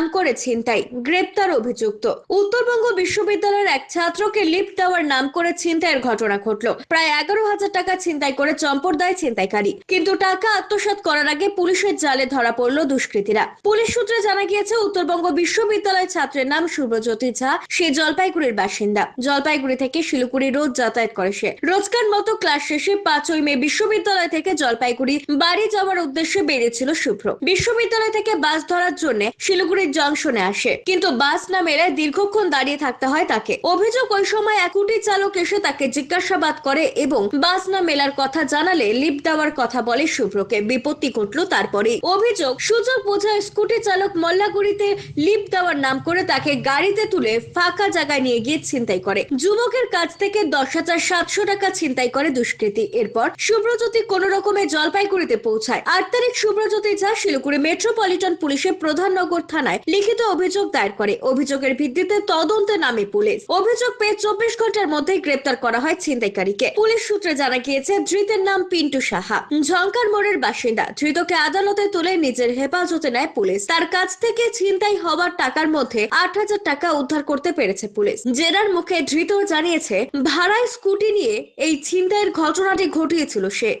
নাম করে ছিনতাই গ্রেপ্তার অভিযুক্ত। উত্তরবঙ্গ বিশ্ববিদ্যালয়ের এক ছাত্রকে লিফট দেওয়ার নাম করে ছিনতাইয়ের ঘটনা ঘটলো। প্রায় এগারো হাজার টাকা ছিনতাই করে চম্পট দেয় ছিনতাইকারী। কিন্তু টাকা আত্মসাৎ করার আগে পুলিশের জালে ধরা পড়ল দুষ্কৃতীরা। পুলিশ সূত্রে জানা গিয়েছে, উত্তরবঙ্গ বিশ্ববিদ্যালয়ের ছাত্রের নাম শুভজ্যোতি ঝা। সে জলপাইগুড়ির বাসিন্দা। জলপাইগুড়ি থেকে শিলিগুড়ি রোজ যাতায়াত করে সে। রোজকার মতো ক্লাস শেষে পাঁচই মে বিশ্ববিদ্যালয় থেকে জলপাইগুড়ি বাড়ি যাওয়ার উদ্দেশ্যে বেরিয়েছিল শুভ্র। বিশ্ববিদ্যালয় থেকে বাস ধরার জন্য শিলিগুড়ির জংশনে আসে। কিন্তু বাস না মেলে দীর্ঘক্ষণ দাঁড়িয়ে থাকতে হয় তাকে। অভিযোগ ওই সময় একুটি চালক এসে তাকে জিজ্ঞাসাবাদ করে এবং বাস না মেলার কথা জানালে লিফট দেওয়ার কথা বলে শুভ্রকে। বিপত্তি ঘটলো তারপরে অভিযোগ, সুযোগ বোঝা স্কুটি চালক মল্লাগুড়িতে লিফট দেওয়ার নাম করে তাকে গাড়িতে তুলে ফাঁকা জায়গায় নিয়ে গিয়ে ছিনতাই করে। যুবকের কাছ থেকে দশ হাজার সাতশো টাকা ছিনতাই করে দুষ্কৃতী। এরপর শুভ্রজ্যোতি কোন রকমে জলপাইগুড়িতে পৌঁছায়। আট তারিখ শুভ্রজ্যোতি ঝা শিলিগুড়ি মেট্রোপলিটন পুলিশের প্রধাননগর থানায় লিখিত অভিযোগ দায়ের করে। অভিযোগের ভিত্তিতে তদন্তে নামে পুলিশ। অভিযোগ পেয়ে চব্বিশ ঘণ্টার মধ্যেই গ্রেপ্তার করা হয় ছিনতাইকারীকে। পুলিশ সূত্রে জানা গিয়েছে, ধৃতের নাম পিন্টু সাহা। ঝঙ্কার মোড়ের বাসিন্দা। ধৃতকে আদালতে তুলে নিজের হেফাজতে নেয় পুলিশ। তার কাছ থেকে ছিনতাই হওয়ার টাকার মধ্যে আট হাজার টাকা উদ্ধার করতে পেরেছে পুলিশ। জেরার মুখে ধৃত জানিয়েছে, ভাড়ায় স্কুটি নিয়ে এই ছিনতাইয়ের ঘটনাটি ঘটিয়েছিল সে।